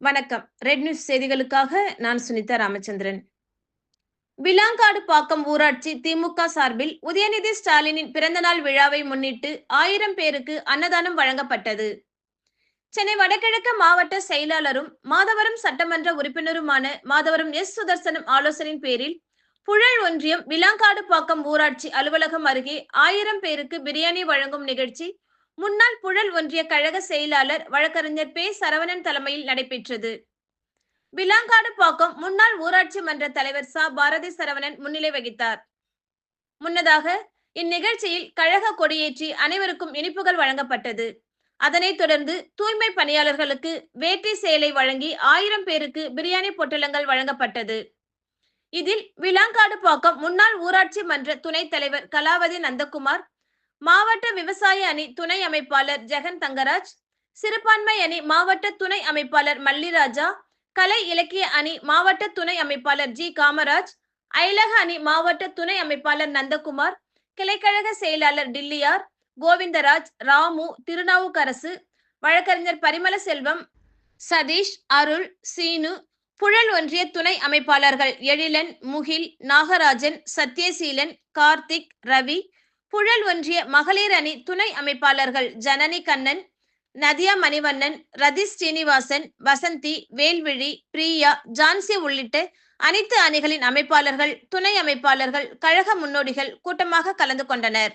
வணக்கம். Red news செய்திகளுக்காக நான் சுனிதா ராமச்சந்திரன். விலாங்காடு பாக்கம் ஊராட்சி திமுக சார்பில் உதயநிதி ஸ்டாலினின் பிறந்தநாள் விழாவை முன்னிட்டு ஆயிரம் பேருக்கு அன்னதானம் வழங்கப்பட்டது. சென்னை வடகிழக்கு மாவட்ட செயலாளரும் மாதவரம் சட்டமன்ற உறுப்பினருமான மாதவரம் எஸ். சுதர்சனம் ஆலோசனையின் பேரில் புழல் ஒன்றியம் விலாங்காடு பாக்கம் ஊராட்சி அலுவலகம் அருகே ஆயிரம் பேருக்கு பிரியாணி வழங்கும் நிகழ்ச்சி முன்னாள் புழல் ஒன்றிய கழக செயலாளர் வழக்கறிஞர் பே. சரவணன் தலைமையில் நடைபெற்றது. விலாங்காடு பாக்கம் முன்னாள் ஊராட்சி மன்ற தலைவர் சா. பாரதி சரவணன் முன்னிலை வகித்தார். முன்னதாக இந்நிகழ்ச்சியில் கழக கொடியேற்றி அனைவருக்கும் இனிப்புகள் வழங்கப்பட்டது. அதனைத் தொடர்ந்து தூய்மை பணியாளர்களுக்கு வேட்டி சேலை வழங்கி ஆயிரம் பேருக்கு பிரியாணி பொட்டலங்கள் வழங்கப்பட்டது. இதில் விலாங்காடு பாக்கம் முன்னாள் ஊராட்சி மன்ற துணைத் தலைவர் கலாவதி நந்தகுமார் மாவட்ட விவசாய அணி துணை அமைப்பாளர் ஜெகன் தங்கராஜ் சிறுபான்மை அணி மாவட்ட துணை அமைப்பாளர் மல்லிராஜா கலை இலக்கிய அணி மாவட்ட துணை அமைப்பாளர் ஜி. காமராஜ் அயலக அணி மாவட்ட துணை அமைப்பாளர் நந்தகுமார் கிளைக்கழக செயலாளர் டில்லியார் கோவிந்தராஜ் ராமு திருநாவுக்கரசு வழக்கறிஞர் பரிமள செல்வம் சதீஷ் அருள் சீனு புழல் ஒன்றிய துணை அமைப்பாளர்கள் எழிலன் முகில் நாகராஜன் சத்யசீலன் கார்த்திக் ரவி புழல் ஒன்றிய மகளிர் அணி துணை அமைப்பாளர்கள் ஜனனி கண்ணன் நதியா மணிவண்ணன் ரதி ஸ்ரீனிவாசன் வசந்தி வேல்விழி பிரியா ஜான்சி உள்ளிட்ட அனைத்து அணிகளின் அமைப்பாளர்கள் துணை அமைப்பாளர்கள் கழக முன்னோடிகள் கூட்டமாக கலந்து கொண்டனர்.